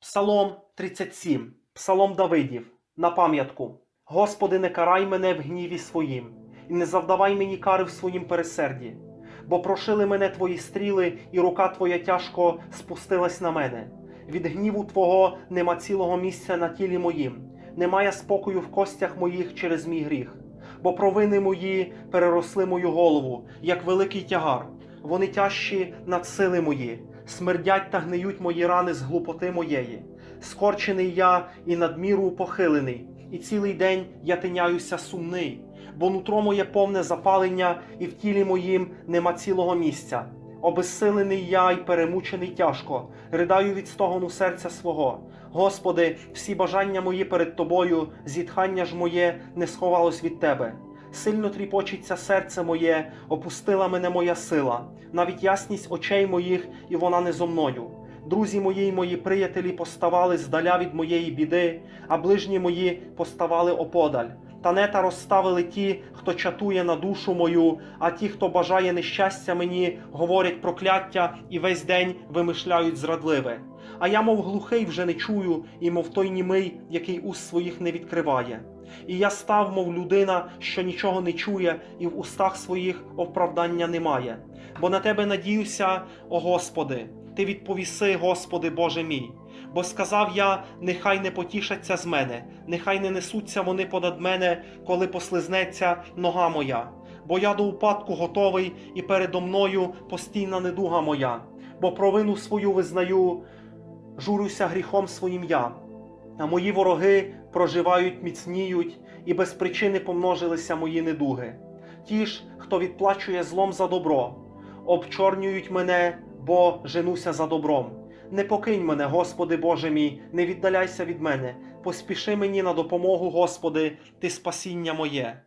Псалом 37, Псалом Давидів, на пам'ятку. Господи, не карай мене в гніві своїм, і не завдавай мені кари в своїм пересерді, бо прошили мене твої стріли, і рука твоя тяжко спустилась на мене. Від гніву Твого нема цілого місця на тілі моїм, немає спокою в костях моїх через мій гріх, бо провини мої переросли мою голову, як великий тягар. Вони тяжчі над сили мої, смердять та гниють мої рани з глупоти моєї. Скорчений я і надміру похилений, і цілий день я тиняюся сумний, бо нутро моє повне запалення, і в тілі моїм нема цілого місця. Обезсилений я й перемучений тяжко, ридаю від стогону серця свого. Господи, всі бажання мої перед Тобою, зітхання ж моє не сховалось від Тебе. Сильно тріпочеться серце моє, опустила мене моя сила, навіть ясність очей моїх, і вона не зо мною. Друзі мої й мої приятелі поставали здаля від моєї біди, а ближні мої поставали оподаль. Танета розставили ті, хто чатує на душу мою, а ті, хто бажає нещастя мені, говорять прокляття і весь день вимишляють зрадливе. А я, мов глухий, вже не чую, і мов той німий, який уст своїх не відкриває. І я став, мов людина, що нічого не чує, і в устах своїх оправдання немає. Бо на тебе надіюся, о Господи, ти відповіси, Господи Боже мій. Бо сказав я, нехай не потішаться з мене, нехай не несуться вони понад мене, коли послизнеться нога моя. Бо я до упадку готовий, і передо мною постійна недуга моя, бо провину свою визнаю, журюся гріхом своїм я. А мої вороги проживають, міцніють, і без причини помножилися мої недуги. Ті ж, хто відплачує злом за добро, обчорнюють мене, бо женуся за добром. Не покинь мене, Господи Боже мій, не віддаляйся від мене, поспіши мені на допомогу, Господи, Ти спасіння моє.